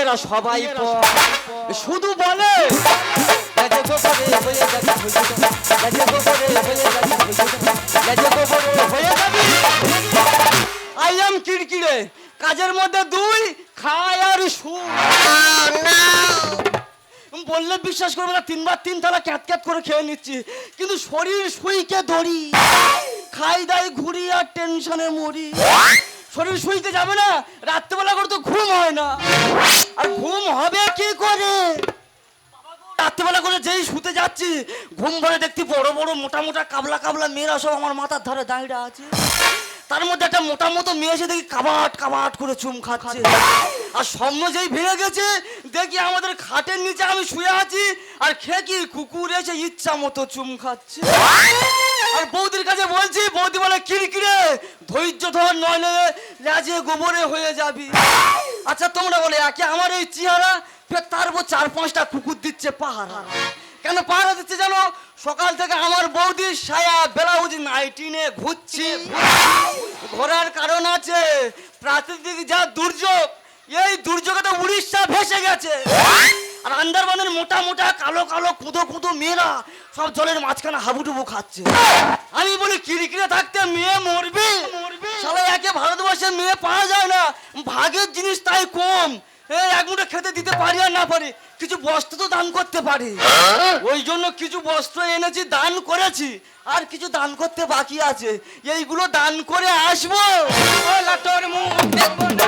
এরা সবাই শুধু বলে। আই এম কিড়কিড়ে। কাজের মধ্যে দুই খায় আর শু বললে বিশ্বাস করবে না, তিনবার তিন থালা ক্যাত ক্যাত করে খেয়ে নিচ্ছি। কিন্তু শরীর সুইকে ধরি। খাই দাই ঘুরি আর টেনশনে মরি। শরীর শুইতে যাবে না, রাত্রেবেলা করে তো ঘুম হয় না। আর ঘুম হবে কি করে? রাত্রেবেলা করে যেই শুতে যাচ্ছি, ঘুম ভরে দেখতে বড় বড় মোটা মোটা কাবলা কাবলা মেয়েরা সব আমার মাথার ধারে দাঁড়িয়ে আছে। তার মধ্যে একটা মোটা মতো মেয়ে এসে দেখি কাবাট কাবাট করে চুম খাচ্ছে। আর স্বপ্ন যেই ভেঙে গেছে, দেখি আমাদের খাটের নিচে আমি শুয়ে আছি, আর খেকি কুকুর এসে ইচ্ছা মতো চুম খাচ্ছে। আর বৌদির কাছে বলছি, বৌদি বলে কিরকিরে ধৈর্য ধর, নইলে লাজে গোবরে হয়ে যাবি। আচ্ছা তোমরা বলে, একে আমার এই চেহারা? ফের তার উপর চার পাঁচটা কুকুর দিচ্ছে পাহারা। কেন পাহারা দিচ্ছে জানো? সকাল থেকে আমার বৌদির সায়া ব্লাউজ নাইটিনে ঘুরছে। ঘোরার কারণ আছে প্রাকৃতিক যা দুর্যোগ এই দুর্যোগে তো উড়িষ্যা ভেসে গেছে। আর আন্দারবানের মোটা মোটা কালো কালো কুঁদো কুঁদো মেয়েরা সব জলের মাঝখানে হাবুডুবু খাচ্ছে। আমি বলি কিরিকিরে থাকতে মেয়ে মরবে? সবাই একে ভারতবর্ষে মেয়ে পাওয়া যায় না। ভাগের জিনিস তাই কম। এই এক মুঠো খেতে দিতে পারি আর না পারি। কিছু বস্ত্র তো দান করতে পারি। ওই জন্য কিছু বস্ত্র এনেছি দান করেছি আর কিছু দান করতে বাকি আছে। এইগুলো দান করে আসব। ওলা তোর মুখ দেখব না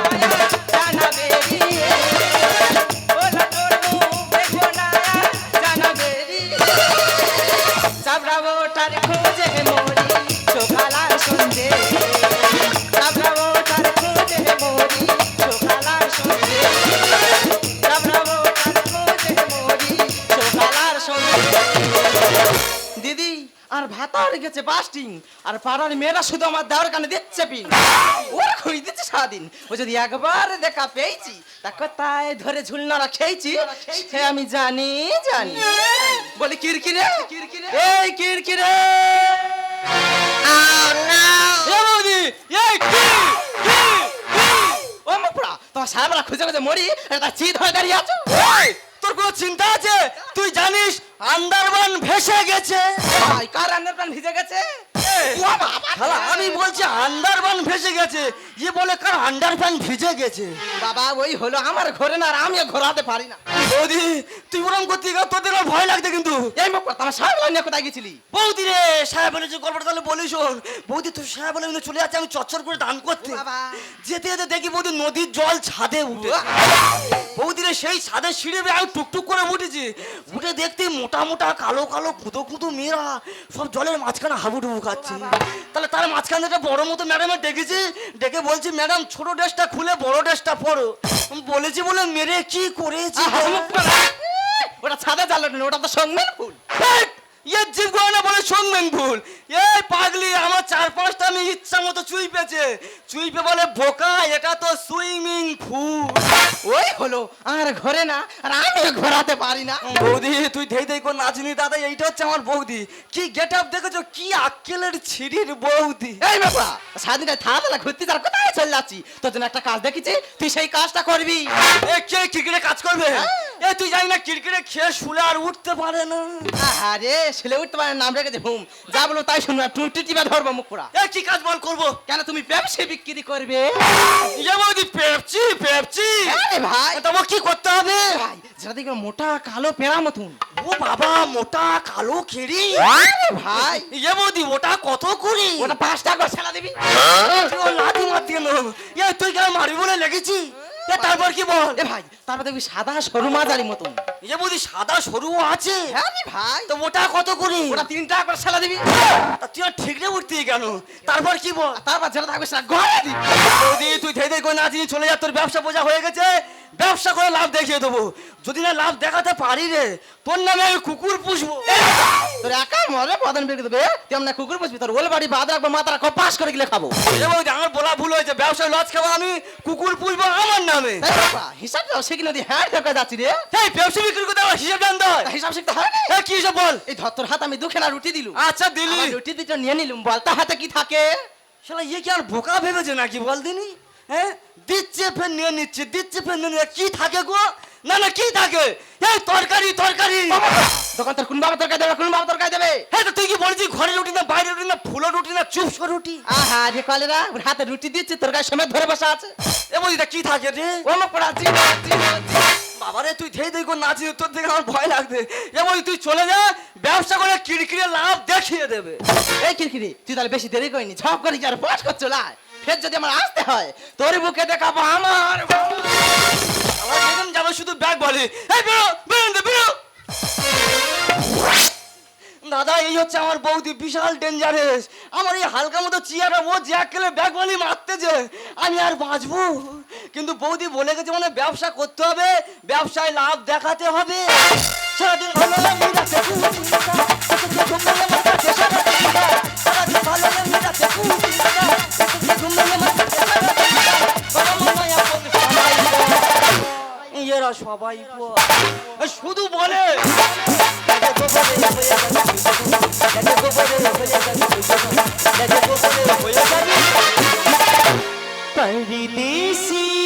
পাড়ার মেয়েরা শুধু আমার দেওয়ার কানে দিচ্ছে পিন ওরা খুঁজ দিচ্ছে সারাদিন। ও যদি একবার দেখা পেয়েছি তা কোথায় ধরে ঝুলনারা খেয়েছি? সে আমি জানি জানি। বলি কিরকিরে? এই কিরকিরে! তোমার খুঁজে খুঁজে মরি একটা চিত হয়ে দাঁড়িয়ে আছো? তোর কোনো চিন্তা আছে? তুই জানিস আন্দারবান ভেসে গেছে। ভাই কার ভিজে গেছে? শালা, আমি বলছি আন্ডারবান ভেসে গেছে। ইয়ে বলে কার আন্ডারপ্যান ভিজে গেছে? বাবা ওই হলো আমার ঘরে না আর আমিও ঘোরাতে পারি না। বৌদি তুই ওরম করতে গেলে তোদের ভয় লাগছে কিন্তু। এই মুখ তোমার সাহেবরা নিয়ে কোথায় গেছিলি? বৌদি রে সাহেব বলে যে গল্পটা তাহলে বলি শোন। বৌদি তুই সাহেব বলে কিন্তু চলে যাচ্ছে আমি চচ্চর করে দান করতে। যেতে যেতে দেখি বৌদি নদীর জল ছাদে উঠে। বৌদি রে সেই ছাদের সিঁড়ে আমি টুকটুক করে উঠেছি। উঠে দেখতে মোটা মোটা কালো কালো কুদো কুদো মেয়েরা সব জলের মাঝখানে হাবুডুবু খাচ্ছে। তাহলে তার মাঝখানে একটা বড় মতো ম্যাডামে ডেকেছি ডেকে বলছি ম্যাডাম ছোট ড্রেসটা খুলে বড় ড্রেসটা পরো বলেছি বলে মেরে কি করেছি। ওটা সাদা জ্বালানি ওটা তো সঙ্গে ফুল! ইয়ে জীব বলে শুনবেন ভুল। এই পাগলি আমার চার পাঁচটা আমি ইচ্ছা মতো চুই পেয়েছে চুইপে বলে বোকা এটা তো সুইমিং পুল। ওই হলো আর ঘরে না আর আমি ঘোরাতে পারি না। বৌদি তুই ধেই ধেই করে নাচনি দাদা এইটা হচ্ছে আমার বৌদি। কি গেট আপ দেখেছ? কি আক্কেলের ছিড়ির বৌদি। এই বাবা সারাদিনটা থানা থানা ঘুরতে তার কোথায় চলে যাচ্ছি। তোর জন্য একটা কাজ দেখেছি তুই সেই কাজটা করবি। এ কে কাজ করবে? এ তুই জানি না ক্রিকেটে খেয়ে শুলে আর উঠতে পারে না। আরে ছেলে উঠতে পারে নাম রেখেছে হুম। যা বলো তাই শুনব টুটি টিপা ধরবো মুখ পুরা। এ কি কাজ বল করব? কেন তুমি ব্যবসা বিক্রি করবে? ইয়ে বৌদি পেপচি পেপচি আরে ভাই। তোমার কি করতে হবে? ভাই যেটা দেখবে মোটা কালো পেড়া মতন। ও বাবা মোটা কালো খেড়ি। আরে ভাই। ইয়ে বৌদি ওটা কত করি ওটা পাঁচ টাকা ছেলা দিবি। তুই ওর লাথি মারতে এ তুই কেন মারবি বলে লেগেছি? এ তারপর কি বল? এ ভাই তারপর দেখবি সাদা সরু মাঝারি মতন। বৌদি সাদা সরু আছে? হ্যাঁ রে ভাই। তো ওটা কত করি? ওটা তিন টাকা করে ছেলা দিবি। তুই আর ঠিক উঠতে কেন? তারপর কি বল? তারপর যেটা থাকবে সেটা ঘরে দিবি। বৌদি তুই ধেই ধেই করে নাচিনি চলে যা তোর ব্যবসা বোঝা হয়ে গেছে। ব্যবসা করে লাভ দেখিয়ে দেবো। যদি না লাভ দেখাতে পারি রে তোর নামে আমি কুকুর পুষবো। তোর একা মরে বদন বেরিয়ে দেবে। তুই আমরা কুকুর পুষবি তোর ওল বাড়ি বাদ রাখব মাথার কপাস করে গেলে খাব। আমার বলা ভুল হয়েছে ব্যবসায় লজ খাব আমি কুকুর পুষবো আমার নামে। বাবা, হিসাব সে কিনা দিয়ে হ্যাঁ ঢোকা যাচ্ছি রে। এই ব্যবসা বিক্রি করতে আমার হিসাব জানতে হয় হিসাব হিসাব শিখতে হয় না কি সব বল? এই ধর তোর হাত আমি দুখানা রুটি দিলুম। আচ্ছা দিলি। রুটি দুটো নিয়ে নিলুম বল তা হাতে কি থাকে? শালা ইয়ে কি আর বোকা ভেবেছে নাকি বল দিনি? হ্যাঁ? দিচ্ছে ফের নিয়ে নিচ্ছে দিচ্ছে ফের নিয়ে। কি থাকে গো? না না কি থাকে? এই তরকারি তরকারি। দোকান তোর কোন বাবা তরকারি দেবে? কোন বাবা তরকারি দেবে? হ্যাঁ তো তুই কি বলছিস? ঘরে রুটি না বাইরে রুটি না ফুলো রুটি না চুপসো রুটি? আহা রে কলেরা ওর হাতে রুটি দিচ্ছে তোর গায়ে সময় ধরে বসা আছে। এ বলছি তা কি থাকে রে? ও পড়া জি না। বাবারে তুই ধেই ধেই করে নাচিস তোর থেকে আমার ভয় লাগবে এ বলছি তুই চলে যা ব্যবসা করে কিড়কিড়ে লাভ দেখিয়ে দেবে। এই কিরকিরি তুই তাহলে বেশি দেরি করিনি ঝপ করে কি আর পাস করছ লাই? ফের যদি আমার আসতে হয় তোর বুকে দেখাবো আমার। আমার যাবে শুধু ব্যাগ বলে। এই বেরো বেরো বেরো। দাদা, এই হচ্ছে আমার বৌদি, বিশাল ডেঞ্জারেস আমার এই হালকা মতো চেয়ারে ও জ্যাক খেলে ব্যাগ বলি মারতে যে আমি আর বাঁচবো? কিন্তু বৌদি বলে গেছে মানে ব্যবসা করতে হবে, ব্যবসায় লাভ দেখাতে হবে। সারাদিন ভালো লাগে সবাই শুধু বলে। পরিদেশি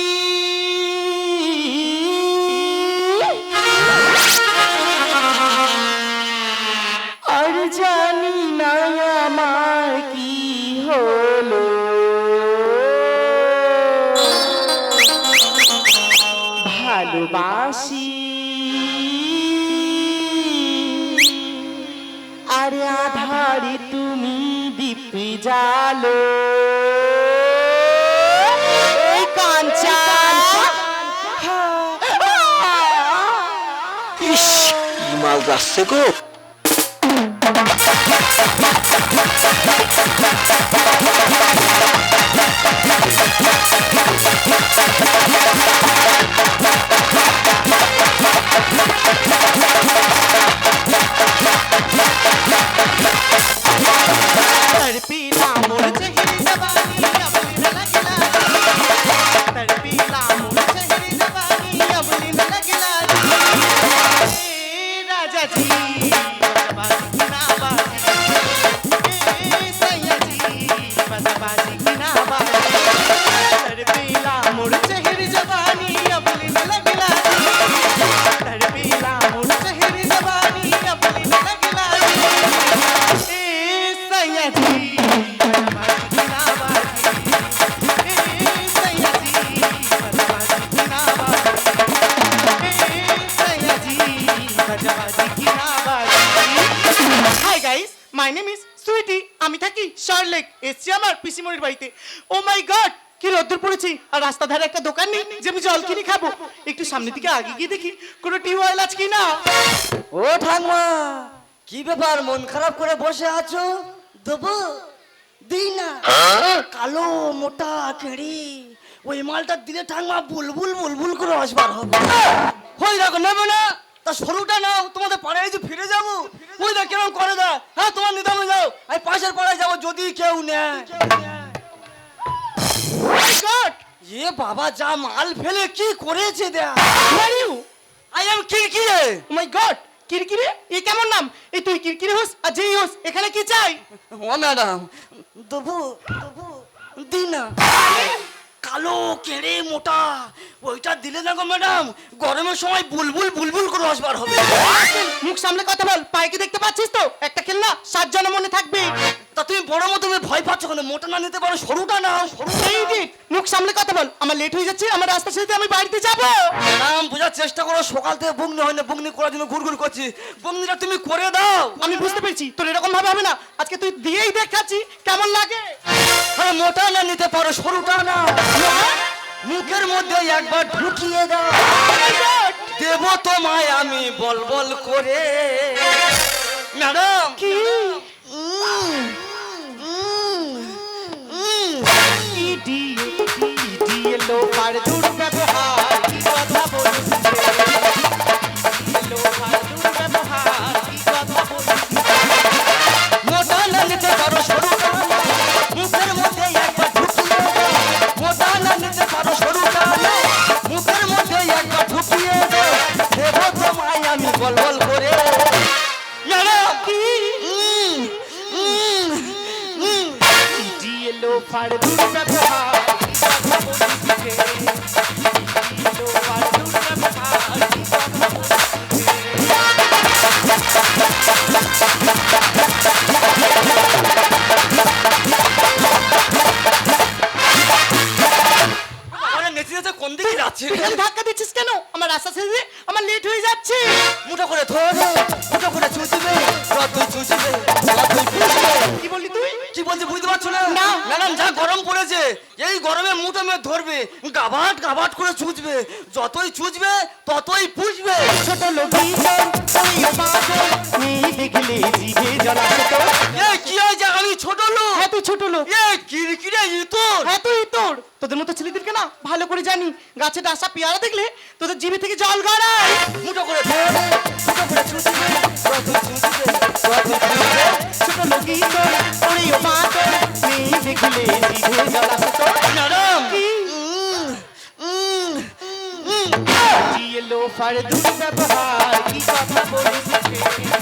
যাচ্ছে গো। এসছি আমার পিসিমনির বাড়িতে। ও মাই গড কি রোদ্দুর পড়েছে। আর রাস্তা ধারে একটা দোকান নেই, যে আমি জল খাব। একটু সামনের দিকে আগে গিয়ে দেখি, কোনো টিউবওয়েল আছে কি না ও ঠাকমা, কি ব্যাপার? মন খারাপ করে বসে আছো? দেবো দিই না। কালো মোটা কেড়ি ওই মালটা দিলে ঠাকমা বুলবুল বুলবুল করে আসবার হবে। হই দেখো নেবে না। তা সরুটা নাও তোমাদের পাড়ায় যে ফিরে যাব ওই দেখ কেরম করে দা হ্যাঁ তোমার নিদামে যাও। আমি পাশের পাড়ায় যাব যদি কেউ নেয়। এ বাবা যা মাল ফেলে কি করেছে দেখ। আই এম কিরকিরে ও মাই গড কিরকিরে? এ কেমন নাম? এই তুই কিরকিরে হোস আর যেই হোস এখানে কি চাই? ও ম্যাডাম। দেবো দেবো দিই না। কালো কেড়ে মোটা ওইটা দিলে না গো ম্যাডাম গরমের সময় বুলবুল বুলবুল করে আসবার হবে। মুখ সামলে কথা বল পাইকে দেখতে পাচ্ছিস তো? একটা খেলনা সাত জন মনে থাকবে। তা তুমি বড় মতো ভয় পাচ্ছ কেন? মোটা না নিতে পারো সরুটা নাও সরু এই দিক মুখ সামলে কথা বল। আমার লেট হয়ে যাচ্ছে আমার রাস্তার সাথে আমি বাড়িতে যাব। ম্যাডাম বোঝার চেষ্টা করো সকাল থেকে বুগনি হয় না বুগনি করার জন্য ঘুরঘুর করছি। বুগনিটা তুমি করে দাও। আমি বুঝতে পেরেছি তোর এরকম ভাবে হবে না। আজকে তুই দিয়েই দেখাচ্ছি কেমন লাগে। হ্যাঁ মোটা না নিতে পারো সরুটা না। মুখের মধ্যে একবার ঢুকিয়ে দাও। দেব তোমায় আমি বল বল করে। ম্যাডাম কি? যাচ্ছে। এখানে ধাক্কা দিচ্ছিস কেন? আমার রাস্তা ছেড়ে আমার লেট হয়ে যাচ্ছে। মুঠো করে ধরো মুঠো করে চুষবে যতই পুষবে কি বললি তুই? কি বলছি বুঝতে পারছ না। ম্যাডাম যা গরম পড়েছে এই গরমে মুঠো মেয়ে ধরবে গাবাট গাবাট করে চুষবে যতই চুষবে ততই পুষবে। ছোট লোকি দেখলে জিভে এ কি হয়েছে আমি ছোট লোক? হ্যাঁ তুই ছোট লোক। এ কিরকিরে ইতর হ্যাঁ তুই তোর তোদের মতো ছেলেদেরকে না ভালো করে জানি। গাছে ডাসা পেয়ারা দেখলে তোদের জিভে থেকে জল গড়ায়। মুঠো করে ধরবে মুঠো করে পুষবে ছোট লোকি ফাড় দুর্ব্যবহার কি কথা বলিস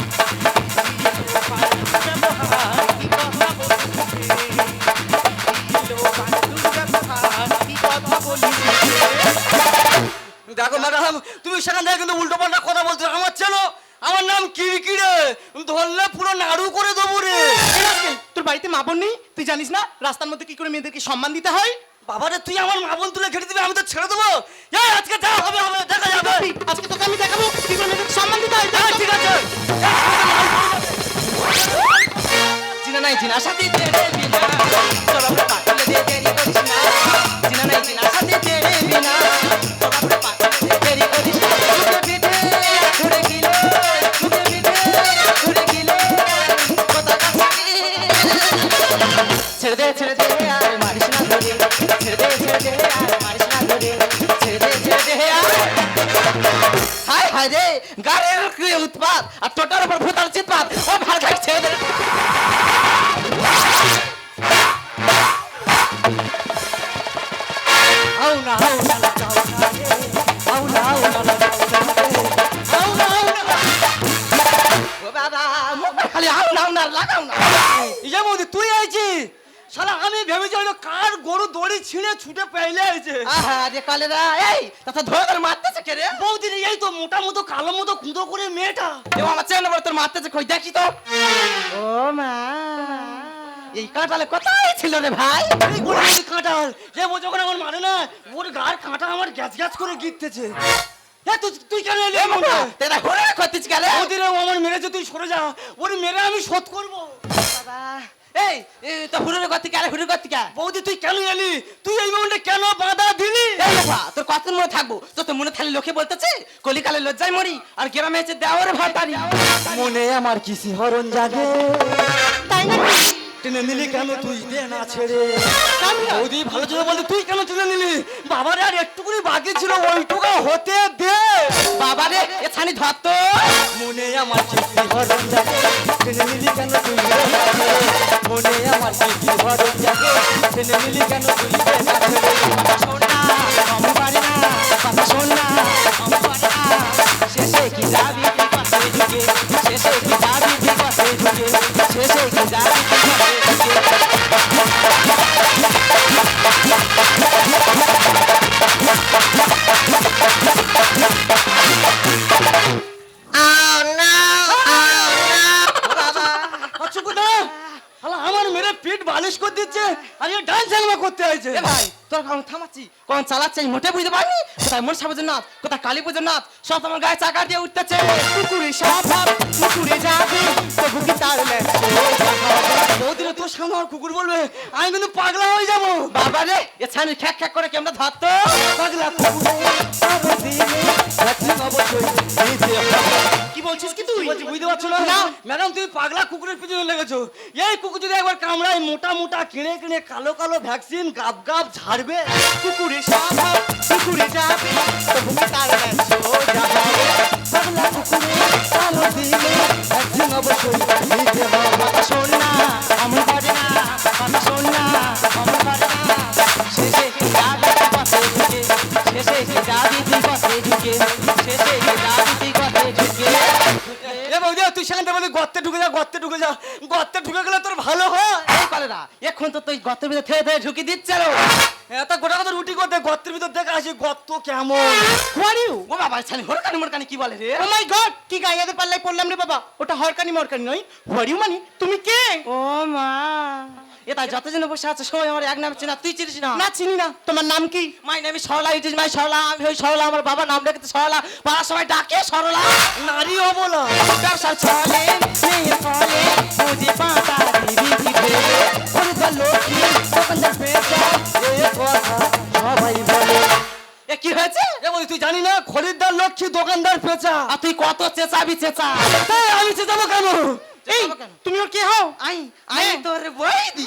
রাস্তার মধ্যে কি করে মেয়েদেরকে সম্মান দিতে হয়? বাবারে তুই আমার মা বোন তুলে খেটে দিবি আমি তো ছেড়ে দেবো। এই আজকে যা হবে হবে দেখা যাবে। তুই, আজকে তোকে আমি দেখাবো কি করে মেয়েদেরকে সম্মান দিতে হয়। হ্যাঁ, ঠিক আছে। জিনা নাই জিনা সাথে তুই আইছি? শালা আমি ভেবেছি হয়তো কার গরু দড়ি ছিঁড়ে ছুটে পেলে আইছে। আহা রে কালেরা এই তাতে ধরে ধরে মারতেছে কে রে? বৌদি রে, এই তো মোটা মতো কালো মতো কুঁদো করে মেয়েটা। এ আমার চেয়ে তোর মারতেছে কই দেখি তো। ও মা। এই কাঁটালে কোথায় ছিল রে ভাই? এই কাঁটাল যে ও যখন আমার মানে না ওর গার কাঁটা আমার গ্যাস গ্যাস করে গিরতেছে এ তুই তুই কেন এলি তেরা ঘরে করতিস গেলে রে আমার মেরেছে তুই সরে যা। ওর মেরে আমি শোধ করব। বাবা এই এই তো গতি কে বৌদি তুই কেন এলি? তুই এই মোমেন্টে কেন বাধা দিলি? এই বাবা তোর কত মনে থাকব? তো তোর মনে থাকলে লোকে বলতেছে কলিকালে লজ্জায় মরি আর গ্রামে এসে দেওয়ারে ভাতারি। মনে আমার কিসি হরণ জাগে? তাই না টেনে নিলি কেন? তুই দে না ছেড়ে বৌদি ভালো ছিল বলতে তুই কেন টেনে নিলি? বাবার আর একটুকুনি বাকি ছিল ওইটুকু হতে দে। বাবা রে এ ছানি ধর তো। মনে আমার কিসি হরণ জাগে টেনে নিলি কেন তুই মনে আমার কিসি হরণ জাগে টেনে নিলি কেন তুই দে থামাচ্ছি কখন চালাচ্ছি আমি মোটে বুঝতে পারিনি। কোথায় মনসা পুজোর নাথ কোথায় কালী পুজোর নাথ সব আমার গায়ে চাকা দিয়ে উঠতেছে। কুকুরে স্বভাব কুকুরে যাবে তবু কি তার বৌদিরে তোর সামনে আমার কুকুর বলবে আমি কিন্তু পাগলা হয়ে যাব। বাবা রে এ ছানি খ্যাক খ্যাক করে কেমন ধরতো? পাগলা কুকুরে কি বলছিস কি তুই? বলছি বুঝতে পারছ না। ম্যাডাম তুমি পাগলা কুকুরের পিছনে লেগেছো। এই কুকুর যদি একবার কামড়ায় মোটা মোটা কিনে কিনে কালো কালো ভ্যাকসিন গাব গাব ঝাড়বে। কুকুরে স্বভাব কুকুরে যাবে। কি তার সোজা পাগলা কুকুরে কালো দিলে ভ্যাকসিন অবশ্যই নিতে হবে। শোন না অমন করে না কথা শোন না অমন করে না। শেষে কি তুই পথে ঢুকে শেষে কি তুই পথে ঢুকে। তুই সেখান থেকে বলি গর্তে ঢুকে যা গর্তে ঢুকে যা। গর্তে ঢুকে গেলে তোর ভালো হয়। এই কলেরা এখন তো তুই গর্তের ভিতরে থেয়ে থেয়ে ঢুকি দিচ্ছিল এত গোটা কথা রুটি করতে গর্তের ভিতর দেখে আসি গর্ত কেমন? হু ও বাবা ছানি হরকানি মরকানি কি বলে রে? ও মাই গড কি গাইয়াদের পড়লাম রে বাবা? ওটা হরকানি মরকানি নয়। হরিউ মানে? তুমি কে? ও মা। এটা যতজন বসে আছে সবাই আমার এক নাম চেনা তুই চিনিস না? না চিনি না। তোমার নাম কি? My name Sarala it is my Sarala আমি ওই সরলা আমার বাবা নাম রেখেছে সরলা পাড়ার সবাই ডাকে সরলা নারী অবলা ব্যবসা চলে মেয়ে ফলে পুঁজি পাতা দিবি দিবে। খরিদ লক্ষ্মী দোকানদার পেঁচা এ কথা সবাই বলে। এ কি হয়েছে? এ বলি তুই জানি না খরিদ্দার লক্ষ্মী দোকানদার পেঁচা। আর তুই কত চেঁচাবি চেঁচা? আমি চেঁচাবো কেন? এই তুমিও কে হও? আই আই তোর বৌদি।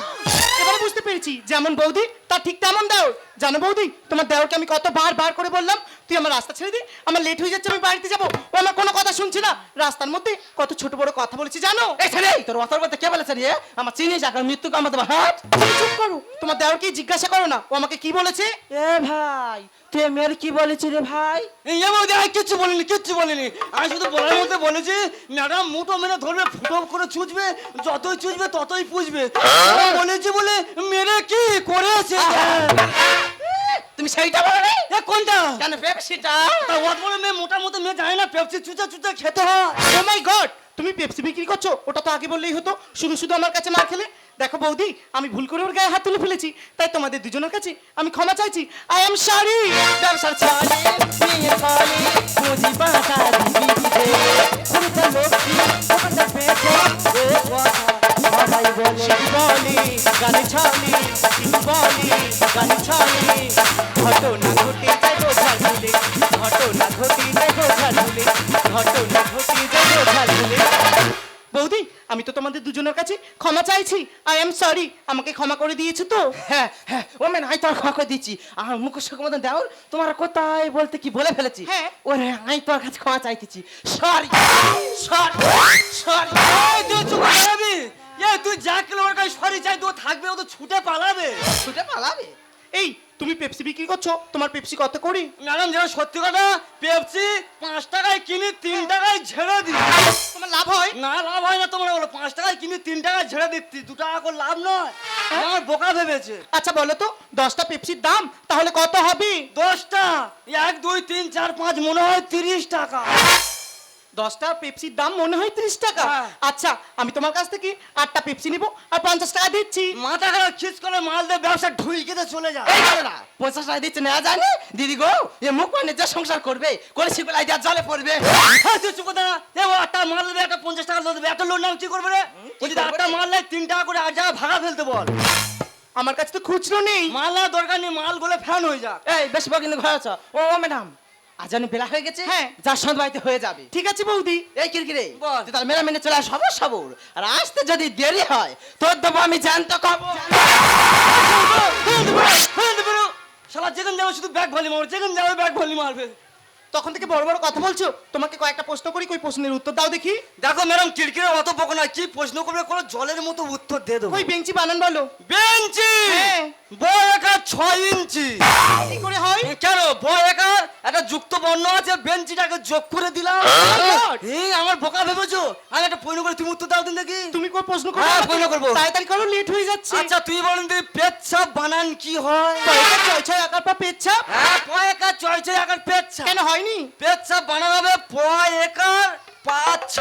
এবার বুঝতে পেরেছি যেমন বৌদি তা ঠিক তেমন দাও জানো বৌদি তোমার দেওরকে আমি কত বার বার করে বললাম তুই আমার রাস্তা ছেড়ে দি আমার লেট হয়ে যাচ্ছে আমি বাড়িতে যাব। ও আমার কোনো কথা শুনছি না। রাস্তার মধ্যে কত ছোট বড় কথা বলেছি জানো? এই ছেলে তোর অতর কথা কে বলেছে রে? আমার চিনিস এখন মৃত্যু কামাতে হাট। চুপ করো তোমার দেওরকে জিজ্ঞাসা করো না। ও আমাকে কি বলেছে? এ ভাই তুই মেয়ের কি বলেছি রে ভাই? এই এ বৌদি আমি কিচ্ছু বলিনি কিচ্ছু বলিনি। আমি শুধু বলার মধ্যে বলেছি ম্যাডাম মুটো মেরে ধরবে ফুটো করে চুচবে যতই চুচবে ততই পুষবে। বলেছি বলে মেরে কি করেছে? তুমি সেইটা বলো রে। এ কোনটা? কেন পেপসিটা তা অত বড় মেয়ে মোটা মতো মেয়ে জানে না পেপসি চুচা চুচা খেতে হয়। ও মাই গড তুমি পেপসি বিক্রি করছ ওটা তো আগে বললেই হতো শুধু শুধু আমার কাছে মার খেলে। দেখো বৌদি আমি ভুল করে ওর গায়ে হাত তুলে ফেলেছি তাই তোমাদের দুজনের কাছে আমি ক্ষমা চাইছি। আই এম সরি ব্যবসা চলে মেয়ে ফলে পুঁজি পাতা দিবি দিবে খরিদ লক্ষ্মী দোকানদার পেঁচা এ কথা সবাই বলে বলি গানে ছলি বলি গানে ছলি ঘটনা ঘটে যায় বোঝা ভুলে ঘটনা ঘটে যায় বোঝা ভুলে ঘটনা ঘটে যায় বোঝা ভুলে বৌদি আমি তো তোমাদের দুজনের কাছে ক্ষমা চাইছি। আই এম সরি আমাকে ক্ষমা করে দিয়েছ তো? হ্যাঁ হ্যাঁ ও মেন আই তোর ক্ষমা করে দিচ্ছি আর মুখ সুখ মতন দেও তোমার কোথায় বলতে কি বলে ফেলেছি? হ্যাঁ। ওরে আই তোর কাছে ক্ষমা চাইতেছি। সরি সরি সরি তুই এ যা কিলো ওর কাছে সরি চাই তো থাকবে ও তো ছুটে পালাবে। ছুটে পালাবে? এই তুমি পেপসি বিক্রি করছ? তোমার পেপসি কত করে? ম্যাডাম যেটা সত্যি কথা পেপসি পাঁচ টাকায় কিনি তিন টাকায় ঝেড়ে দিই। তোমার লাভ হয়? না লাভ হয় না তোমার বলো পাঁচ টাকায় কিনি তিন টাকায় ঝেড়ে দিচ্ছি দু টাকা করে লাভ নয়। আমার বোকা ভেবেছে। আচ্ছা বলো তো দশটা পেপসির দাম তাহলে কত হবে? দশটা এক দুই তিন চার পাঁচ মনে হয় তিরিশ টাকা। দশটা পেপসির দাম মনে হয় ত্রিশ টাকা। হ্যাঁ। আচ্ছা আমি তোমার কাছ থেকে আটটা পেপসি নিব আর পঞ্চাশ টাকা দিচ্ছি। মাথা খারাপ খিস করে মাল দিয়ে ব্যবসা ঢুইকেতে চলে না পঞ্চাশ টাকা দিচ্ছে নেওয়া যায় না দিদি গো এ মুখ মানে যা সংসার করবে করে শিবেলাই যা জলে পড়বে। হ্যাঁ, আটটা মাল দেবে একটা পঞ্চাশ টাকা লোন দেবে। একটা লোন নাম কি করবে রে? আটটা মাল নেয় তিন টাকা করে আর ভাড়া ফেলতে বল। আমার কাছে তো খুচরো নেই। মাল না দরকার নেই মালগুলো ফ্যান হয়ে যাক। এই বেশ কিন্তু ঘরে আছো। ও ম্যাডাম। আজ জানি বেলা হয়ে গেছে হ্যাঁ। যার সন্ধ্যা বাড়িতে হয়ে যাবে ঠিক আছে বৌদি এই কিরকিরে বল। তুই তার মেলা মেনে চলে আস সব সবর আর আসতে যদি দেরি হয় তোর দেবো আমি জানতো কব শালা যেখানে যাব শুধু ব্যাগ ভলি মারবে যেখানে যাব ব্যাগ ভলি মারবে তখন থেকে বড় বড় কথা বলছো? তোমাকে কয়েকটা প্রশ্ন করি কই প্রশ্নের উত্তর দাও দেখি। দেখো ম্যাডাম কিরকিরে অত বকো না কি প্রশ্ন করবে কোনো জলের মতো উত্তর দিয়ে দেবো। ওই বেঞ্চি বানান বলো। বেঞ্চি? হ্যাঁ। বয় একা ছয় ইঞ্চি। কি করে হয়? কেন? বয় একা একটা যুক্ত বর্ণ আছে বেঞ্চিটাকে যোগ করে দিলাম। এই আমার বোকা ভেবেছো? আমি একটা প্রশ্ন করে তুমি উত্তর দাও দিন দেখি। তুমি কই প্রশ্ন করো। হ্যাঁ? প্রশ্ন করব। তাড়াতাড়ি করো লেট হয়ে যাচ্ছে। আচ্ছা তুই বলেন তুই পেচ্ছাপ বানান কি হয়? ছয় ছয় আকার পা পেচ্ছাপ? হ্যাঁ পয় একা ছয় ছয় একার পেচ্ছাপ। কেন হয়নি? পেচ্ছাপ বানানো হবে একার পাঁচ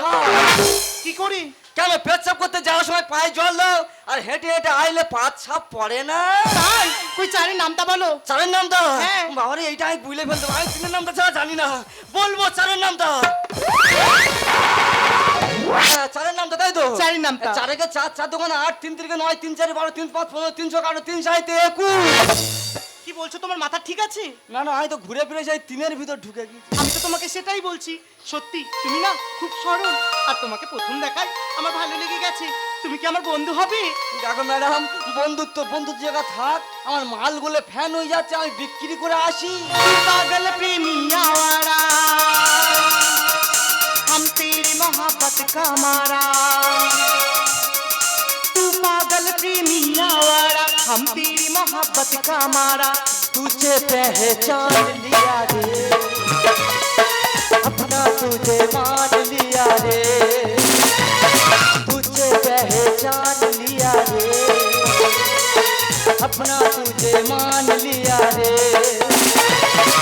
কি করে? কেন পেচ্ছাপ করতে যাওয়ার সময় পায়ে জল দাও? আর হেঁটে হেঁটে আইলে পাঁচ ছাপ পড়ে না। তাই? কই চারের নামটা বলো। চারের নামটা? হ্যাঁ। বাবারে এইটা আমি বুঝলে ফেলতে পারি। তিনের নামটা ছাড়া জানি না। বলব চারের নামটা। হ্যাঁ, চারের নামটা তাই তো? চারের নামটা। চারেকে চার চার দোকানে আট তিন তিরিকে নয় তিন চারে বারো তিন পাঁচ পনেরো তিনশো কারও তিন সাহিত্যে একুশ। কি বলছো তোমার মাথা ঠিক আছে না না আমি তো ঘুরে ফিরে যাই তিনের ভিতর ঢুকে গেছি আমি তো তোমাকে সেটাই বলছি সত্যি তুমি না খুব সরল আর তোমাকে প্রথম দেখায় আমার ভালো লেগে গেছে তুমি কি আমার বন্ধু হবে দেখো ম্যাডাম বন্ধুত্ব বন্ধুত্ব জায়গা থাক আমার মালগুলো ফ্যান হয়ে যাচ্ছে আমি বিক্রি করে আসি पागल प्रेमी आवारा हम तेरी मोहब्बत का मारा तू पागल प्रेमिया वाला हम तेरी मोहब्बत का मारा। तुझे पहचान लिया रे। अपना तुझे मान लिया रे। तुझे पहचान लिया रे। अपना तुझे मान लिया रे।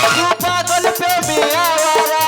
तू पागल प्रेमिया वाला